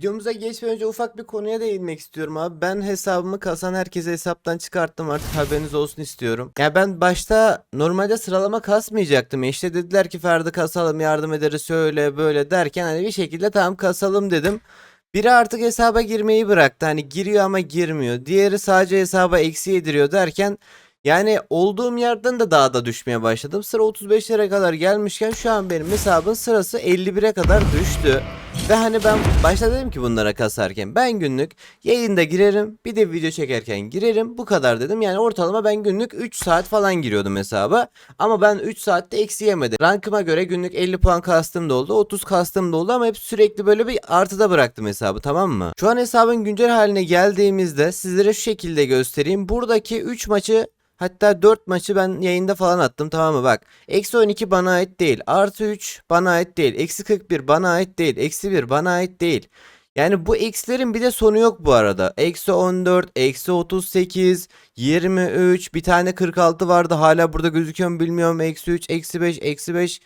Videomuza geçmeden önce ufak bir konuya değinmek istiyorum abi. Ben hesabımı kasan herkese hesaptan çıkarttım artık haberiniz olsun istiyorum. Ya ben başta normalde sıralama kasmayacaktım. İşte dediler ki Ferdi kasalım yardım ederiz şöyle böyle derken hani bir şekilde tamam kasalım dedim. Biri artık hesaba girmeyi bıraktı. Hani giriyor ama girmiyor. Diğeri sadece hesaba eksi yediriyor derken yani olduğum yerden de daha da düşmeye başladım. Sıra 35'lere kadar gelmişken şu an benim hesabın sırası 51'e kadar düştü. Ve hani ben başta dedim ki bunlara kasarken ben günlük yayında girerim bir de video çekerken girerim bu kadar dedim. Yani ortalama ben günlük 3 saat falan giriyordum hesaba. Ama ben 3 saatte eksi yemedim. Rankıma göre günlük 50 puan kastım da oldu 30 kastım da oldu ama hep sürekli böyle bir artıda bıraktım hesabı tamam mı? Şu an hesabın güncel haline geldiğimizde sizlere şu şekilde göstereyim. Buradaki 3 maçı Hatta 4 maçı ben yayında falan attım tamam mı bak. Eksi 12 bana ait değil. Artı 3 bana ait değil. Eksi 41 bana ait değil. Eksi 1 bana ait değil. Yani bu eksilerin bir de sonu yok bu arada. Eksi 14, eksi 38, 23, bir tane 46 vardı hala burada gözüküyor mu bilmiyorum. Eksi 3, eksi 5, eksi 5.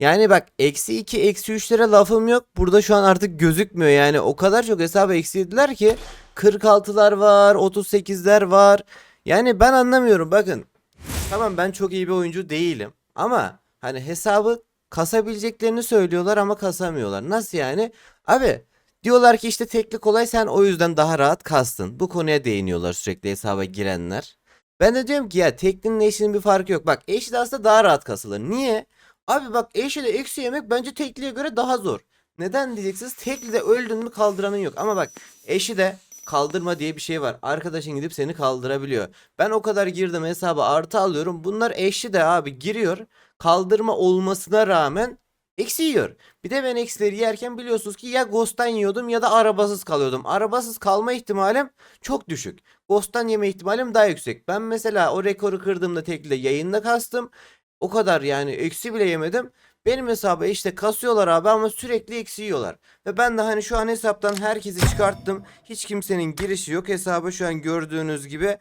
Yani bak eksi 2, eksi 3'lere lafım yok. Burada şu an artık gözükmüyor yani. O kadar çok hesabı eksi yediler ki. 46'lar var, 38'ler var. Yani ben anlamıyorum bakın. Tamam ben çok iyi bir oyuncu değilim. Ama hani hesabı kasabileceklerini söylüyorlar ama kasamıyorlar. Nasıl yani? Abi diyorlar ki işte tekli kolay sen o yüzden daha rahat kastın. Bu konuya değiniyorlar sürekli hesaba girenler. Ben de diyorum ki ya teklinin eşinin bir farkı yok. Bak eşi de aslında daha rahat kasılır. Niye? Abi bak eşi de eksi yemek bence tekliye göre daha zor. Neden diyeceksiniz? Tekli de öldün mü kaldıranın yok. Ama bak eşi de kaldırma diye bir şey var. Arkadaşın gidip seni kaldırabiliyor. Ben o kadar girdim hesaba artı alıyorum. Bunlar eşli de abi giriyor. Kaldırma olmasına rağmen eksi yiyor. Bir de ben eksileri yerken biliyorsunuz ki ya Ghost'tan yiyordum ya da arabasız kalıyordum. Arabasız kalma ihtimalim çok düşük. Ghost'tan yeme ihtimalim daha yüksek. Ben mesela o rekoru kırdığımda tekli yayında kastım. O kadar yani eksi bile yemedim. Benim hesabı işte kasıyorlar abi ama sürekli eksi yiyorlar. Ve ben de hani şu an hesaptan herkesi çıkarttım. Hiç kimsenin girişi yok hesaba şu an gördüğünüz gibi.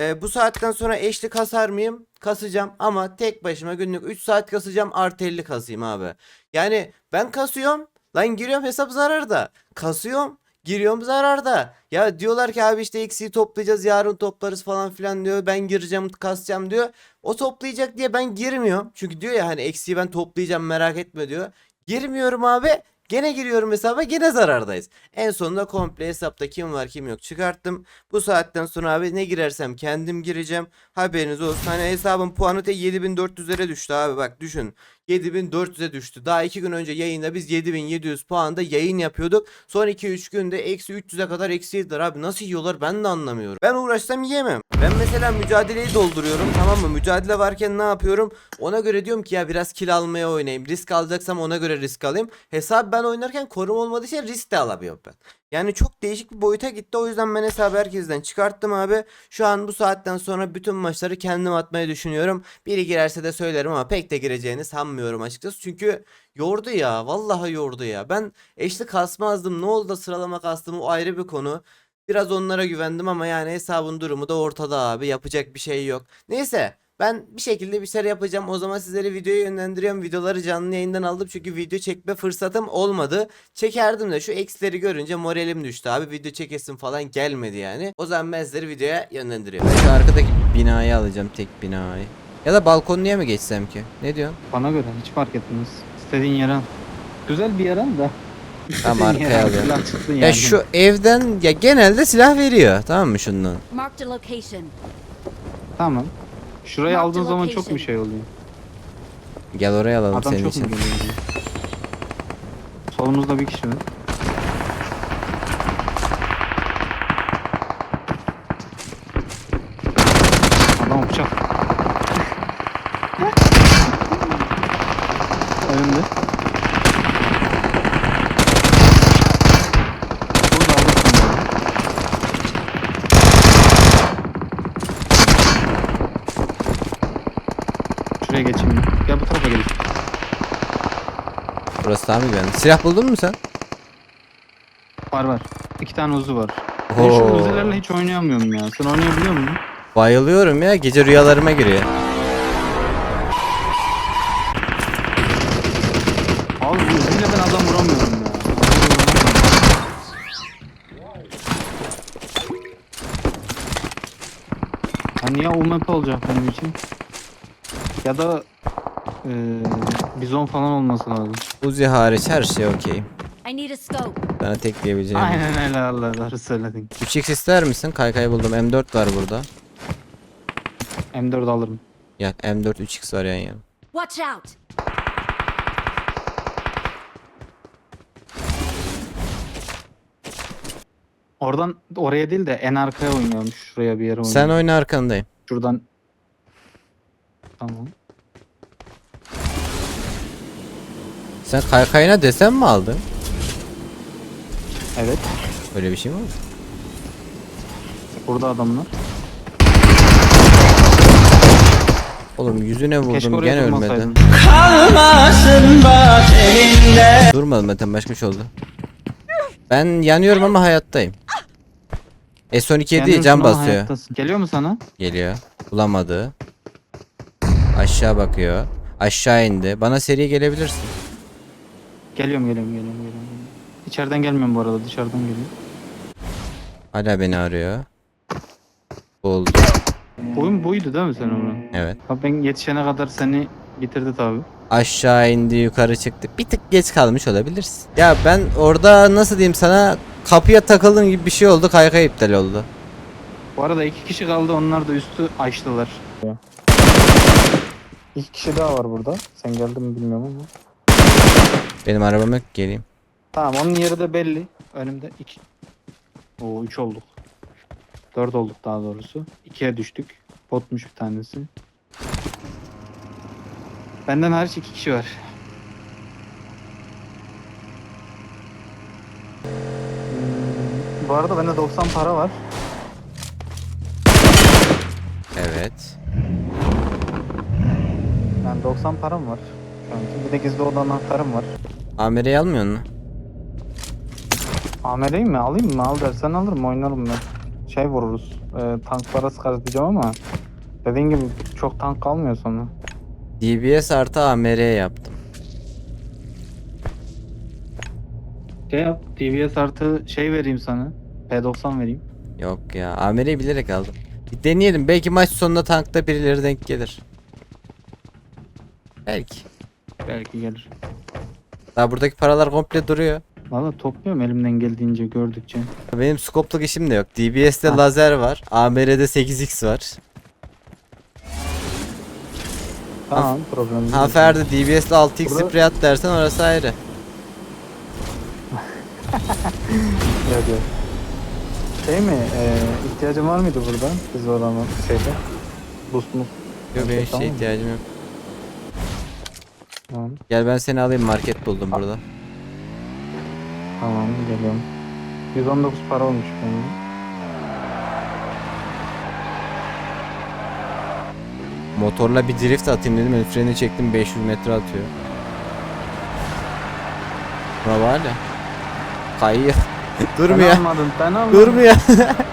Ee, bu saatten sonra eşli kasar mıyım? Kasacağım ama tek başıma günlük 3 saat kasacağım artı 50 kasayım abi. Yani ben kasıyorum. Lan giriyorum hesap zararda. Kasıyorum. Giriyorum zararda. Ya diyorlar ki abi işte eksiği toplayacağız yarın toplarız falan filan diyor. Ben gireceğim kasacağım diyor. O toplayacak diye ben girmiyorum. Çünkü diyor ya hani eksiği ben toplayacağım merak etme diyor. Girmiyorum abi. Gene giriyorum hesaba gene zarardayız. En sonunda komple hesapta kim var kim yok çıkarttım. Bu saatten sonra abi ne girersem kendim gireceğim. Haberiniz olsun. Hani hesabın puanı te 7400'lere düştü abi bak düşün. 7400'e düştü. Daha 2 gün önce yayında biz 7700 puanda yayın yapıyorduk. Son 2-3 günde eksi 300'e kadar eksi abi. Nasıl yiyorlar ben de anlamıyorum. Ben uğraşsam yiyemem. Ben mesela mücadeleyi dolduruyorum tamam mı? Mücadele varken ne yapıyorum? Ona göre diyorum ki ya biraz kill almaya oynayayım. Risk alacaksam ona göre risk alayım. Hesap ben oynarken korum olmadığı için risk de alamıyorum ben. Yani çok değişik bir boyuta gitti. O yüzden ben hesabı herkesten çıkarttım abi. Şu an bu saatten sonra bütün maçları kendim atmayı düşünüyorum. Biri girerse de söylerim ama pek de gireceğini sanmıyorum açıkçası. Çünkü yordu ya. Vallahi yordu ya. Ben eşli kasmazdım. Ne oldu da sıralama kastım o ayrı bir konu. Biraz onlara güvendim ama yani hesabın durumu da ortada abi. Yapacak bir şey yok. Neyse. Ben bir şekilde bir şeyler yapacağım. O zaman sizleri videoya yönlendiriyorum. Videoları canlı yayından aldım çünkü video çekme fırsatım olmadı. Çekerdim de şu eksileri görünce moralim düştü abi. Video çekesim falan gelmedi yani. O zaman ben sizleri videoya yönlendiriyorum. Ben şu arkadaki binayı alacağım tek binayı. Ya da balkonluya mı geçsem ki? Ne diyorsun? Bana göre hiç fark etmez. İstediğin yere al. Güzel bir yer al da. Tamam İstediğin arkaya yere al, alıyorum. Ya yani. şu evden ya genelde silah veriyor. Tamam mı şundan? Marked a location. Tamam. Şurayı aldığın zaman çok bir şey oluyor. Gel oraya alalım Adam senin çok için. mu geliyor? diye. Solumuzda bir kişi var. Burası tamir yani. Silah buldun mu sen? Var var. İki tane uzu var. Ben şu Oo. hiç oynayamıyorum ya. Sen oynayabiliyor musun? Bayılıyorum ya. Gece rüyalarıma giriyor. Abi bu uziyle adam vuramıyorum ya. Ha niye o map olacak benim için? Ya da eee bizon falan olması lazım. Uzi hariç her şey okey. I need a scope. Sana tek diyebileceğim. Aynen öyle Allah doğru söyledin. 3x ister misin? Kaykay buldum. M4 var burada. M4 alırım. Gel M4 3x var yan yana. Watch out! Oradan oraya değil de en arkaya oynuyormuş. Şuraya bir yere oynuyor. Sen oyna arkandayım. Şuradan. Tamam. Sen kaykayına desen mi aldın? Evet. Öyle bir şey mi oldu? Burada adamlar. Oğlum yüzüne Keşke vurdum oraya gene durmasaydın. ölmedi. Durmadım zaten başka bir şey oldu. Ben yanıyorum ama hayattayım. S12 değil Yanıyorsun can ama basıyor. hayattasın. Geliyor mu sana? Geliyor. Bulamadı. Aşağı bakıyor. Aşağı indi. Bana seri gelebilirsin. Geliyorum geliyorum geliyorum geliyorum. İçeriden gelmiyorum bu arada dışarıdan geliyorum. Hala beni arıyor. Oldu. Oyun buydu değil mi sen onu? Evet. Bak ben yetişene kadar seni bitirdi tabi. Aşağı indi, yukarı çıktı. Bir tık geç kalmış olabilirsin. Ya ben orada nasıl diyeyim sana kapıya takıldım gibi bir şey oldu. Kaykay iptal oldu. Bu arada iki kişi kaldı onlar da üstü açtılar. İki kişi daha var burada. Sen geldin mi bilmiyorum ama. Benim arabam yok geleyim. Tamam onun yeri de belli. Önümde iki. Oo üç olduk. Dört olduk daha doğrusu. İkiye düştük. Botmuş bir tanesi. Benden hariç iki kişi var. Bu arada bende 90 para var. Evet. Yani 90 param var. Şu anki. Bir de gizli oda anahtarım var. Amireyi almıyor musun? AMR'yi mi alayım mı? Al dersen alırım oynarım ben. Şey vururuz. E, tank para sıkarız diyeceğim ama dediğin gibi çok tank kalmıyor sonra. DBS artı AMR yaptım. Şey yap. TVS artı şey vereyim sana. P90 vereyim. Yok ya AMR'yi bilerek aldım. Bir deneyelim. Belki maç sonunda tankta birileri denk gelir. Belki. Belki gelir. Daha buradaki paralar komple duruyor. Valla topluyorum elimden geldiğince gördükçe. Benim skopluk işim de yok. DBS'de Ha. lazer var. AMR'de 8x var. Tamam problem değil. Ha Ferdi DBS'le 6x Burada- sprey at dersen orası ayrı. Yok yok. Şey mi? E, ihtiyacın var mıydı burada? Biz oradan şeyde. Boost mu? Yok benim Tamam. şey ihtiyacım yok. Tamam. Gel ben seni alayım market buldum burada. Tamam geliyorum. 119 para olmuş benim. Motorla bir drift atayım dedim. El freni çektim 500 metre atıyor. Buna var ya. Kayıyor. Durmuyor. Ben almadım. Ben almadım. Durmuyor.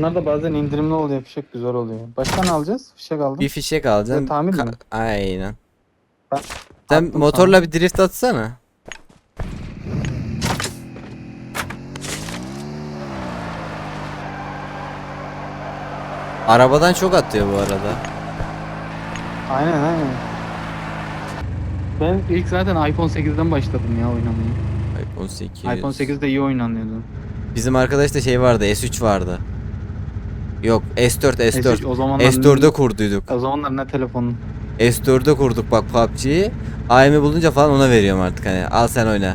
Bunlar da bazen indirimli oluyor. Fişek güzel oluyor. Başka ne alacağız? Fişek aldım. bir fişek alacaksın. Ve tamir Ka- mi? Aynen. Ben- Sen Attım motorla bir drift atsana. Arabadan çok atıyor bu arada. Aynen aynen. Ben ilk zaten iPhone 8'den başladım ya oynamaya. iPhone 8. iPhone 8'de iyi oynanıyordu. Bizim arkadaşta şey vardı, S3 vardı. Yok, S4, S4. S3 o zamanlar S4'e kurduyduk. O zamanlar ne telefonu? S4'e kurduk bak PUBG'yi. AM'i bulunca falan ona veriyorum artık hani. Al sen oyna.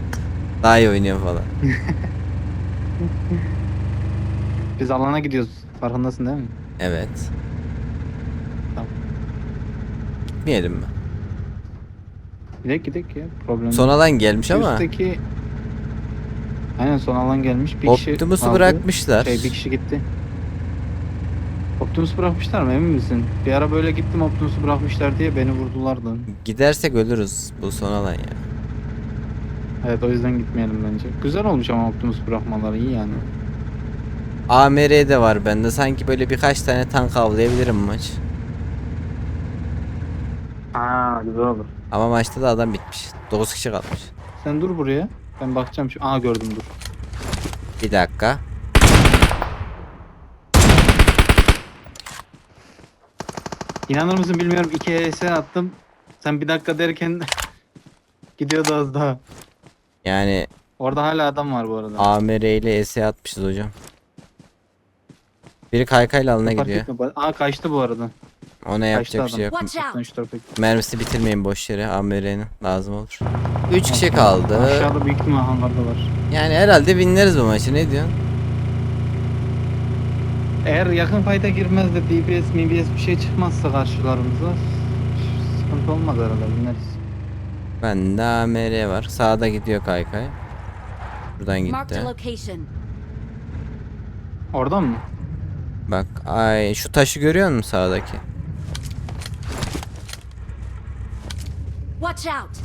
Daha iyi oynuyor falan. Biz alana gidiyoruz. Farkındasın değil mi? Evet. Tamam. Gitmeyelim mi? Gidek gidek ya. Problem Son alan gelmiş ama Üstteki... Aynen son alan gelmiş. Bir kişi Optimus'u aldı. bırakmışlar. Şey bir kişi gitti. Optimus bırakmışlar mı emin misin? Bir ara böyle gittim Optimus'u bırakmışlar diye beni vurdular da. Gidersek ölürüz bu son alan ya. Evet o yüzden gitmeyelim bence. Güzel olmuş ama Optimus bırakmaları iyi yani. AMR de var bende. Sanki böyle birkaç tane tank avlayabilirim maç. Aa güzel olur. Ama maçta da adam bitmiş. 9 kişi kalmış. Sen dur buraya. Ben bakacağım şu. Aa gördüm dur. Bir dakika. İnanır mısın bilmiyorum. 2 ES attım. Sen bir dakika derken gidiyordu az daha. Yani Orada hala adam var bu arada. AMR ile ES atmışız hocam. Biri kaykayla alına Fark gidiyor. etme. Aa kaçtı bu arada. Ona yapacak bir şey yok. Watch out. Sen şu tarafa git. Mermisi bitirmeyin boş yere AMR'nin lazım olur. 3 kişi kaldı. Aşağıda büyük ihtimal hangarda var. Yani herhalde winleriz bu maçı ne diyorsun? Eğer yakın fayda girmez de DBS, MBS bir şey çıkmazsa karşılarımıza sıkıntı olmaz herhalde bineriz. Bende AMR var. Sağda gidiyor kaykay. Buradan gitti. location. Oradan mı? Bak ay şu taşı görüyor musun sağdaki? Watch out.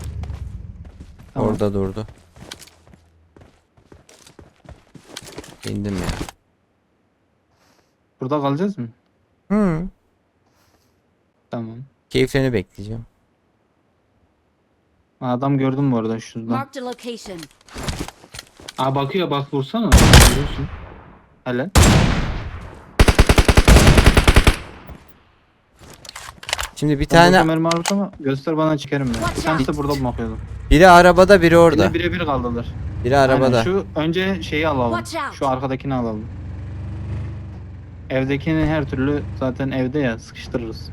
Tamam. Orada durdu. İndim ya. Burada kalacağız mı? Hı. Tamam. Keyiflerini bekleyeceğim. Adam gördüm bu arada şuradan. Marked a location. Aa bakıyor bak vursana. Görüyorsun. Hele. Şimdi bir tane tane mermi var ama göster bana çekerim ben. Bir tanesi out. burada mı bakıyordu? biri arabada biri orada. Yine birebir kaldılar. Biri arabada. Aynen, şu önce şeyi alalım. Watch out. Şu arkadakini alalım. Evdekini her türlü zaten evde ya sıkıştırırız.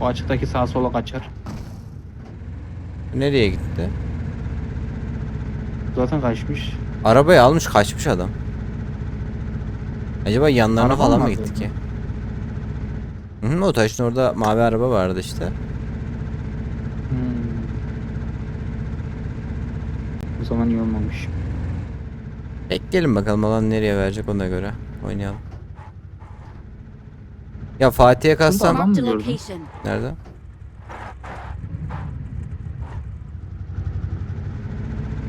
O açıktaki sağa sola kaçar. Nereye gitti? Zaten kaçmış. Arabayı almış kaçmış adam. Acaba yanlarına Araba falan mı gitti ki? Hı hı, o taşın orada mavi araba vardı işte. Hmm. O zaman iyi olmamış. Bekleyelim bakalım alan nereye verecek ona göre. Oynayalım. Ya Fatih'e kassam Marked a location. nerede?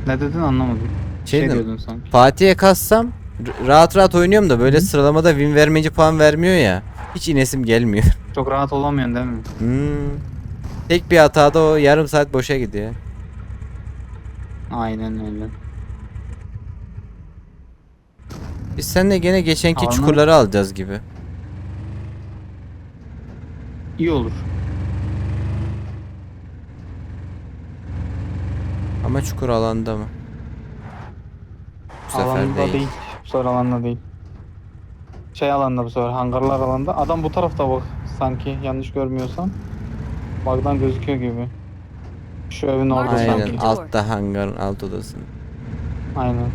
Ne dedin anlamadım. Şey Şey, dedim, diyordun sanki. Fatih'e kassam r- rahat rahat oynuyorum da böyle sıralamada win vermeyince puan vermiyor ya. Hiç inesim gelmiyor. Çok rahat olamıyorsun değil mi? Hmm. Tek bir hatada o yarım saat boşa gidiyor. Aynen öyle. Biz seninle gene geçenki Ama- çukurları alacağız gibi. İyi olur. Ama çukur alanda mı? Bu sefer alanda değil. değil. Bu sefer alanda değil. Şey alanda bu sefer hangarlar alanda. Adam bu tarafta bak sanki yanlış görmüyorsam. Bagdan gözüküyor gibi. Şu evin orada Aynen. Aynen sanki. altta hangarın alt odasında. Aynen.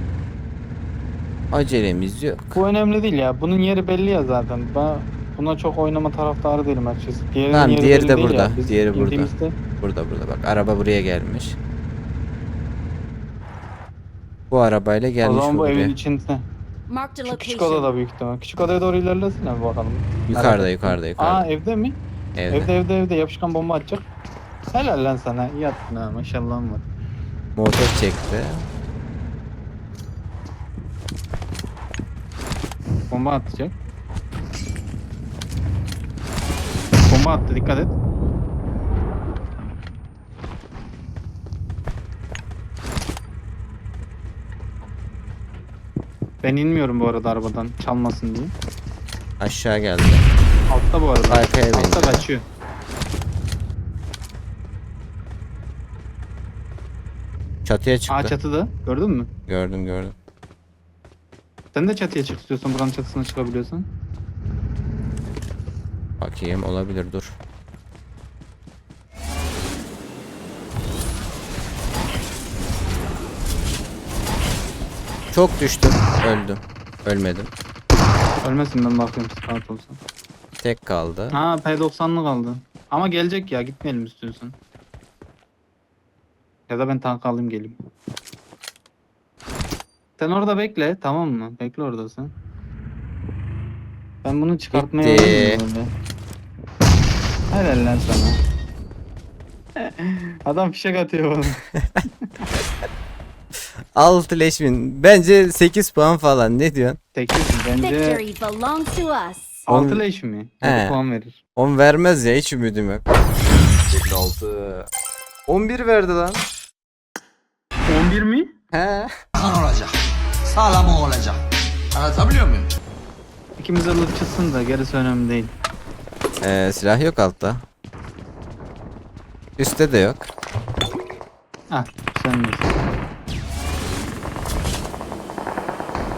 Acelemiz yok. Bu önemli değil ya. Bunun yeri belli ya zaten. Ben buna çok oynama taraftarı değilim açıkçası. Diğerinin Tamam, yeri diğeri belli de değil burada. Ya. Biz Diğeri burada. indiğimizde- Burada burada bak araba buraya gelmiş. Bu arabayla O gelmiş zaman bu bu buraya. evin içinde. Marked a Şu küçük odada location. büyük ihtimal. Küçük odaya doğru ilerlesene bir bakalım. Yukarıda yukarıda ettim. yukarıda. Aa evde mi? Evde. Evde evde evde yapışkan bomba atacak. Helal lan sana. İyi attın ha maşallah var. Motor çekti. Bomba atacak. Bomba attı dikkat et. Ben inmiyorum bu arada arabadan çalmasın diye. Aşağı geldi. Altta bu arada. Arkaya Altta bindi. kaçıyor. Çatıya çıktı. Aa çatıda. Gördün mü? Gördüm gördüm. Sen de çatıya çık istiyorsan buranın çatısına çıkabiliyorsan. Bakayım olabilir dur. Çok düştüm. Öldüm. Ölmedim. Ölmesin ben bakıyorum rahat olsun. Tek kaldı. Ha P90'lı kaldı. Ama gelecek ya gitmeyelim istiyorsan. Ya da ben tank alayım geleyim. Sen orada bekle tamam mı? Bekle orada sen. Ben bunu çıkartmaya Bitti. alayım böyle. Helal lan sana. Adam fişek atıyor bana. 6 leşmin. Bence 8 puan falan. Ne diyorsun? Tekiyorsun bence Victory belongs to us. 6 leş mi? He. 7 puan verir. 10 vermez ya hiç ümidim yok. 56. 11 verdi lan. 11 mi? He. kan olacak. Sağlam olacak. Anlatabiliyor muyum? İkimiz de loot çıksın da gerisi önemli değil. Ee, silah yok altta. Üstte de yok. Hah sen de.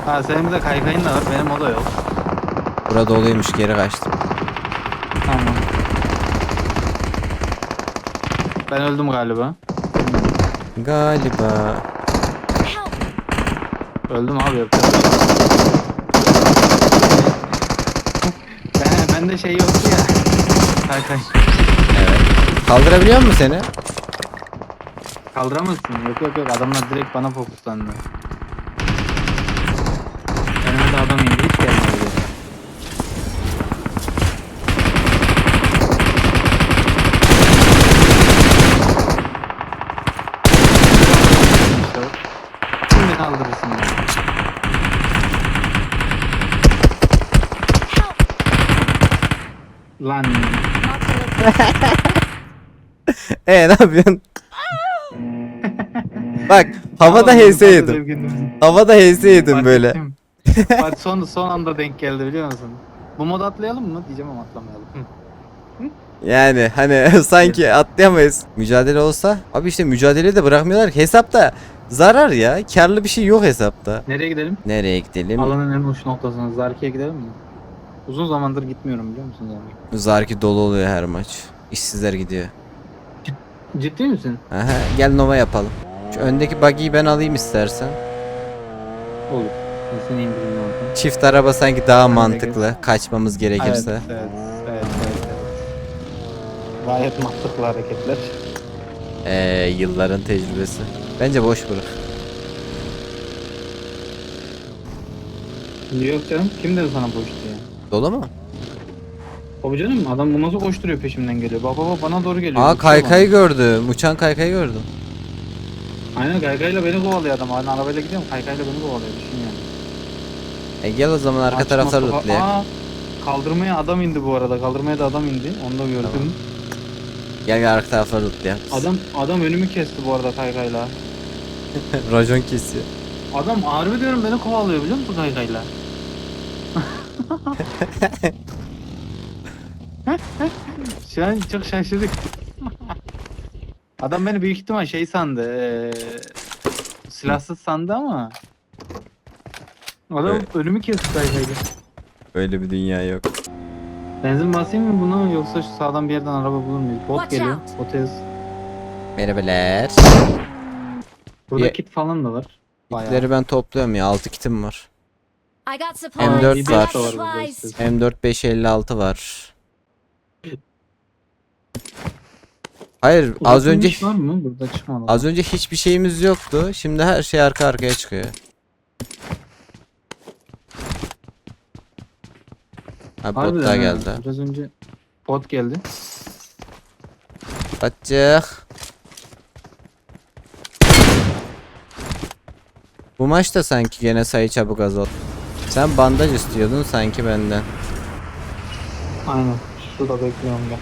Ha senin bir de kaykayın da var benim o da yok. Burada doluymuş geri kaçtım. Tamam. Ben öldüm galiba. Galiba. Öldüm abi yapacak. Şey yok. bende şey yoktu ya. Kaykay. Evet. Kaldırabiliyor musun seni? Kaldıramazsın. Yok yok yok adamlar direkt bana fokuslandı. Önüme de adam indi hiç gelmedi. Şimdi kaldırırsın beni. Lan. Ee ne yapıyorsun? Bak havada HS yedim. Havada HS yedim böyle. Bak son son anda denk geldi biliyor musun? Bu moda atlayalım mı? Diyeceğim ama atlamayalım. Hı. Yani hani sanki atlayamayız. Mücadele olsa. Abi işte mücadele de bırakmıyorlar ki. Hesapta zarar ya. Karlı bir şey yok hesapta. Nereye gidelim? Nereye gidelim? Alanın en uç noktasına Zarki'ye gidelim mi? Uzun zamandır gitmiyorum biliyor musun Zarki? Zarki dolu oluyor her maç. İşsizler gidiyor. Ciddi misin? Aha, gel Nova yapalım. Şu öndeki buggy'yi ben alayım istersen. Olur. Ben seni indireyim oradan. Çift araba sanki daha mantıklı. Kaçmamız gerekirse. Evet, evet, evet, evet, evet. Gayet mantıklı hareketler. Ee, yılların tecrübesi. Bence boş bırak. Yok canım. Kim dedi sana boş? Dolu mu? Tabii canım adam bu nasıl koşturuyor peşimden geliyor. Bak baba bana doğru geliyor. Aa Uçuyor kaykayı gördüm. Uçan kaykayı gördüm. bana. Aynen kaykayla beni kovalıyor adam. Hani arabayla gidiyorum kaykayla beni kovalıyor. Düşün yani. E gel o zaman arka Açma tarafları sokağa- lootlayak. Aa, Kaldırmaya adam indi bu arada. Kaldırmaya da adam indi. Onu da gördüm. Tamam. Gel gel arka tarafları lootlayak. Adam adam önümü kesti bu arada kaykayla. Racon kesiyor. Adam harbi diyorum beni kovalıyor biliyor musun kaykayla? Şu an çok şaşırdık. Adam beni büyük ihtimal şey sandı. eee, silahsız sandı ama. Adam Evet. önümü kesti kaykayla. Öyle bir dünya yok. Benzin basayım mı buna yoksa şu sağdan bir yerden araba bulur muyuz? Bot Watch geliyor. out. Botez. Merhabalar. Burada Ye- kit falan da var. Bayağı. Kitleri ben topluyorum ya. 6 kitim var. I got supplies. M4 I var. got supplies. M4 556 var. Hayır az önce var mı? Burada çıkmadı. az önce hiçbir şeyimiz yoktu. Şimdi her şey arka arkaya çıkıyor. Ha bot Harbiden daha ha. geldi. Biraz önce bot geldi. Kaçacak. Bu maçta sanki gene sayı çabuk azalt. Sen bandaj istiyordun sanki benden. Aynen. Şurada bekliyorum ben.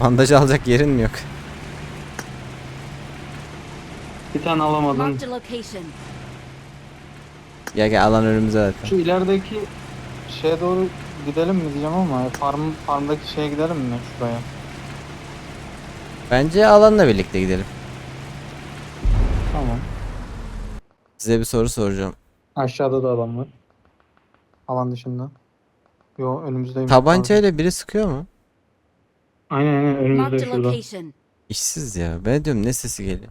Bandaj alacak yerin mi yok? Bir tane alamadın. Marked a location. Gel gel alan önümüze zaten. Şu ilerideki şeye doğru gidelim mi diyeceğim ama farm farmdaki şeye gidelim mi şuraya? Bence alanla birlikte gidelim. Tamam. Size bir soru soracağım. Aşağıda da adam var. Alan dışında. Yo önümüzdeyim. Tabancayla biri sıkıyor mu? Aynen aynen önümüzde Marked a şurada. location. İşsiz ya. Ben diyorum ne sesi geliyor.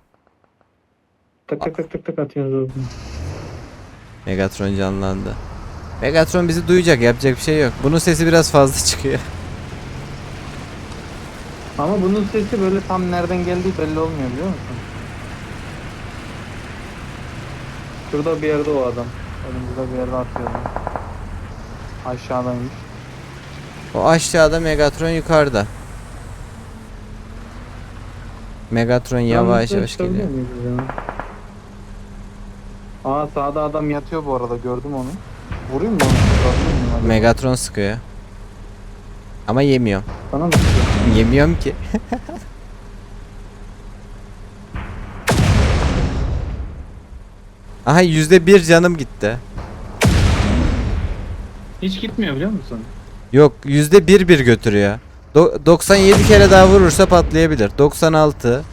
Tak tak tak tak tak atıyoruz. Megatron canlandı. Megatron bizi duyacak yapacak bir şey yok. Bunun sesi biraz fazla çıkıyor. Ama bunun sesi böyle tam nereden geldiği belli olmuyor biliyor musun? Şurada bir yerde o adam. Önümüzde bir yerde atıyor. Aşağıdaymış. O aşağıda Megatron yukarıda. Megatron yavaş Yalnız yavaş geliyor. Aa sağda adam yatıyor bu arada gördüm onu. Vurayım mı? Vurayım? Megatron sıkıyor. Ama yemiyorum. Bana mı sıkıyor? Yemiyorum ki. Aha yüzde bir canım gitti. Hiç gitmiyor biliyor musun? Yok yüzde bir bir götürüyor. Do- 97 kere daha vurursa patlayabilir. 96.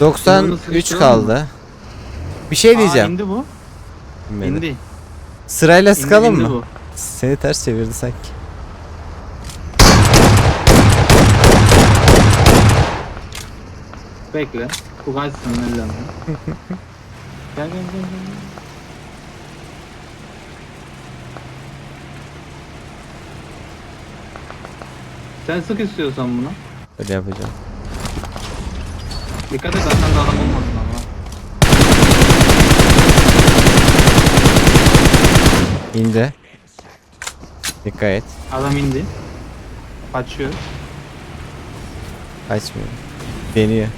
93 sıkıştıralım kaldı. Bir şey Aa, diyeceğim. indi bu. İndi. Sırayla İndi, sıkalım indi mı? bu. Seni ters çevirdi sanki. Bekle. Elden. gel gel gel gel. gel. Sen sık istiyorsan bunu. Öyle yapacağım. Dikkat et arkanda adam olmasın ama. İndi. Dikkat et. Adam indi. Kaçıyor. Kaçmıyor. Deniyor.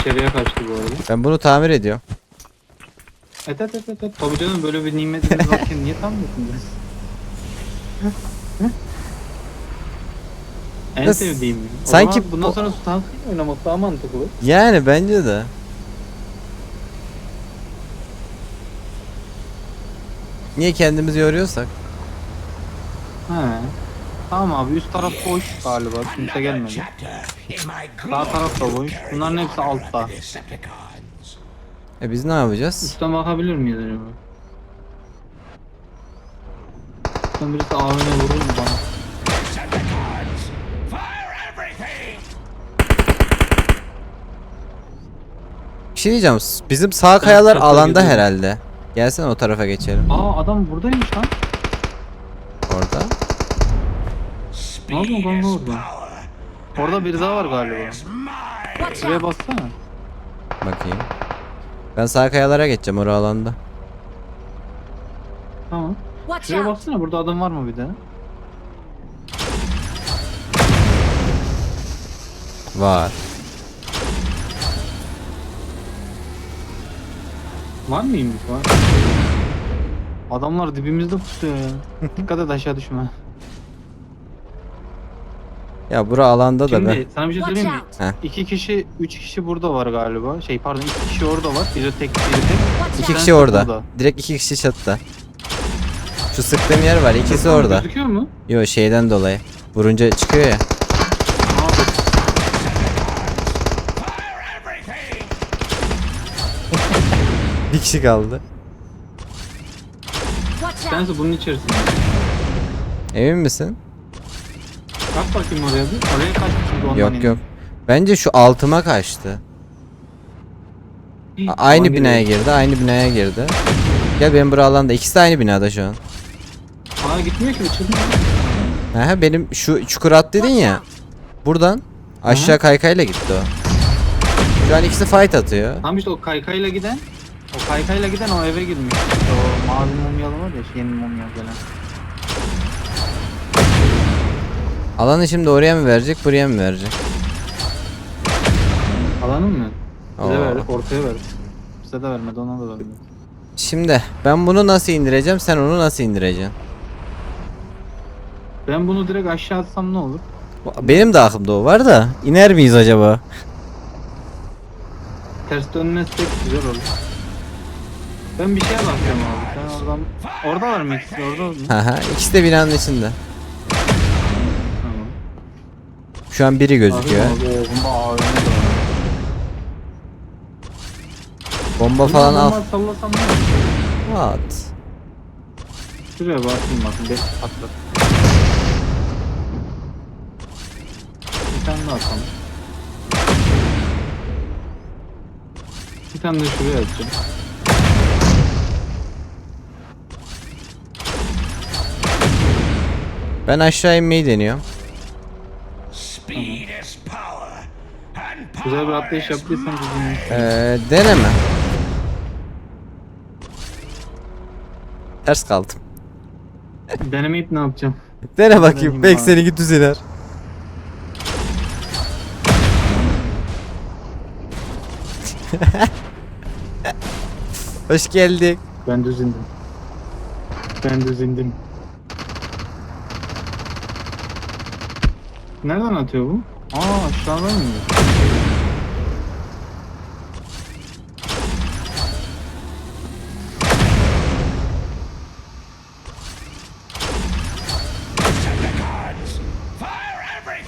İçeriye kaçtı bu arada. Ben bunu tamir ediyorum. Et et et et. et. Tabii canım böyle bir nimetimiz varken niye tam yapıyorsun? en Nasıl- sevdiğim. O Sanki zaman bundan bu- sonra Sultan oynamak daha mantıklı. Yani bence de. Niye kendimizi yoruyorsak? He. Tamam abi üst taraf boş galiba kimse gelmedi. Sağ taraf da boş. Bunların hepsi altta. E biz ne yapacağız? Üstten bakabilir miyiz acaba? Üstten birisi AVM vurur mu bana? Bir şey diyeceğim. Bizim sağ kayalar çatıya alanda gidiyorum. herhalde. Gelsene o tarafa geçelim. Aa adam buradaymış lan. Orada. Ne oldu kanka orada? Orada biri daha var galiba. Şuraya baksana. Bakayım. Ben sağ kayalara geçeceğim orada alanda. Tamam. Watch Şuraya out! baksana burada adam var mı bir de? Var. Var mıymış var? Adamlar dibimizde pusuyor ya. Dikkat et aşağı düşme. Ya bura alanda da ben. Şimdi sana bir şey Watch söyleyeyim mi? out! Heh. İki kişi, üç kişi burada var galiba. Şey pardon iki kişi orada var. Biri tek, biri tek. İki kişi orada. burada. Direkt iki kişi çatıda. Şu sıktığım yer var. ikisi orada. Gözüküyor mu? Yo şeyden dolayı. Vurunca çıkıyor ya. Bir kişi kaldı. Sense bunun içerisinde. Emin misin? Kalk bakayım oraya bir. Oraya kaç çünkü ondan Yok eminim. yok. Bence şu altıma kaçtı. A- aynı aman binaya geliyor. girdi, aynı binaya girdi. Gel benim bura alanda. İkisi de aynı binada şu an. Aa gitmiyor ki uçurmuyor. Aha benim şu çukur at dedin ya. Buradan aşağı kaykayla gitti o. Şu an ikisi fight atıyor. Tam işte o kaykayla giden o kaykayla giden o eve girmiş. O mavi mumyalı var ya yeni mumya gelen. Alanı şimdi oraya mı verecek, buraya mı verecek? Alanın mı? Bize Oo. verdik ortaya verdik. Bize de vermedi ona da vermedi. Şimdi ben bunu nasıl indireceğim, sen onu nasıl indireceksin? Ben bunu direkt aşağı atsam ne olur? Benim de aklımda o var da iner miyiz acaba? Ters dönmezsek güzel olur. Ben bir şeye bakıyorum abi. Sen oradan... Orada var mı ikisi? Orada mı? Haha ikisi de binanın içinde. Tamam. Şu an biri gözüküyor. Abi, o bunda AVM de var. Bomba falan al. Normal sallasam ne olur? At. Şuraya bakayım bakın. Beş patlar. Bir tane daha atalım. Bir tane de şuraya atacağım. Ben aşağı inmeyi deniyorum. Güzel bir atlayış yaptıysan bizim Ee, deneme. Ters kaldım. denemeyip ne yapacağım? Dene bakayım. Deneyim Belki abi. seninki düz iner. Hoş geldik. Ben düz indim. Ben düz indim. Nereden atıyor bu? Aa aşağıdan mı?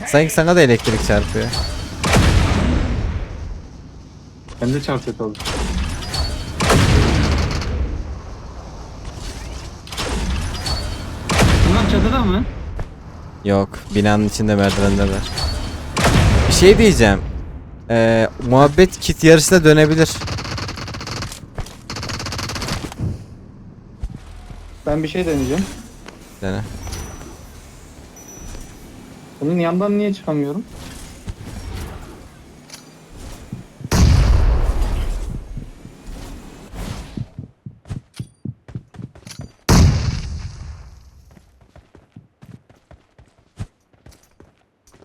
Sanki sana da elektrik çarpıyor. Ben de çarpet aldım. Yok, binanın içinde merdivendeler. Bir şey diyeceğim. Ee, muhabbet kit yarışına dönebilir. Ben bir şey deneyeceğim. Dene. Bunun yandan niye çıkamıyorum?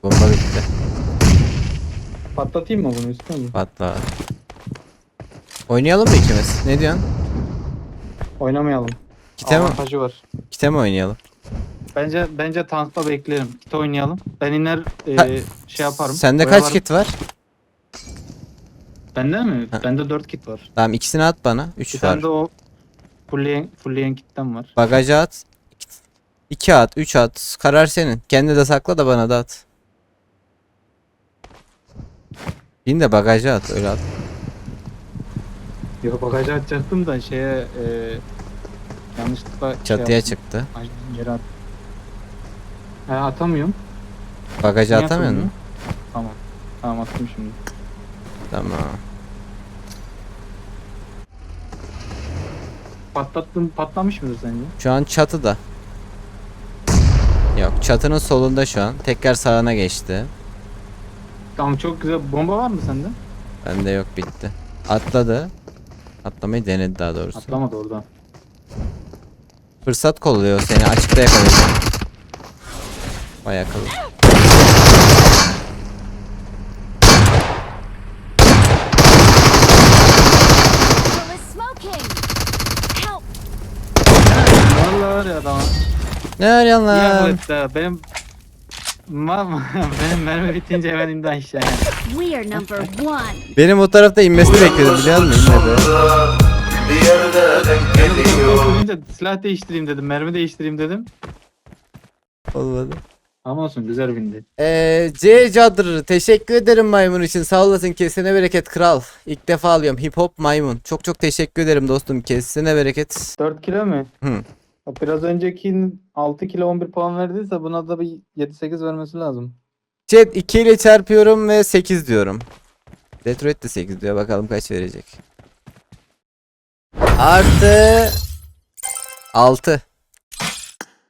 Bomba bitti. Patlatayım mı bunu istiyor musun? Patla. Oynayalım mı ikimiz? Ne diyorsun? Oynamayalım. Kite mi, Avantajı var. kite mi oynayalım? Bence bence tankta beklerim. Kit oynayalım. Ben iner e, Ha, şey yaparım. Sende kaç oyalarım. kit var? Bende mi? Ha. Bende 4 kit var. Tamam ikisini at bana. 3 Bir var. tane de o fullleyen, fullleyen kitten var. Bagaja at. 2 at, 3 at. Karar senin. Kendi de sakla da bana da at. Bin de bagaja at öyle at. Yok bagaja atacaktım da şeye e, yanlışlıkla şey Çatıya yaptım. çıktı. Ay, Yere at. He atamıyorum. Bagaja Niye atamıyor atamıyorum? musun? Tamam. Tamam attım şimdi. Tamam. Patlattım patlamış mıdır sence? Şu an çatıda. Yok çatının solunda şu an. Tekrar sağına geçti. Tamam çok güzel. Bomba var mı sende? Bende yok bitti. Atladı. Atlamayı denedi daha doğrusu. Atlamadı oradan. Fırsat kolluyor seni açıkta yakalayacak. Vay akıllı. Vallahi var ya adam. Ne arıyorsun lan? ha. Benim Ma benim mermi bitince hemen indi aşağıya. We are number one. Benim o tarafta inmesini bekledim biliyor musun? İnmedi. Önce silah değiştireyim dedim, mermi değiştireyim dedim. Olmadı. Ama olsun güzel bindi. Eee C Cadır teşekkür ederim maymun için sağ olasın kesene bereket kral. İlk defa alıyorum hip hop maymun. Çok çok teşekkür ederim dostum kesene bereket. 4 kilo mu? Hı. Biraz öncekinin 6 kilo 11 puan verdiyse buna da bir 7-8 vermesi lazım. Chat 2 ile çarpıyorum ve 8 diyorum. Detroit de 8 diyor bakalım kaç verecek. Artı 6.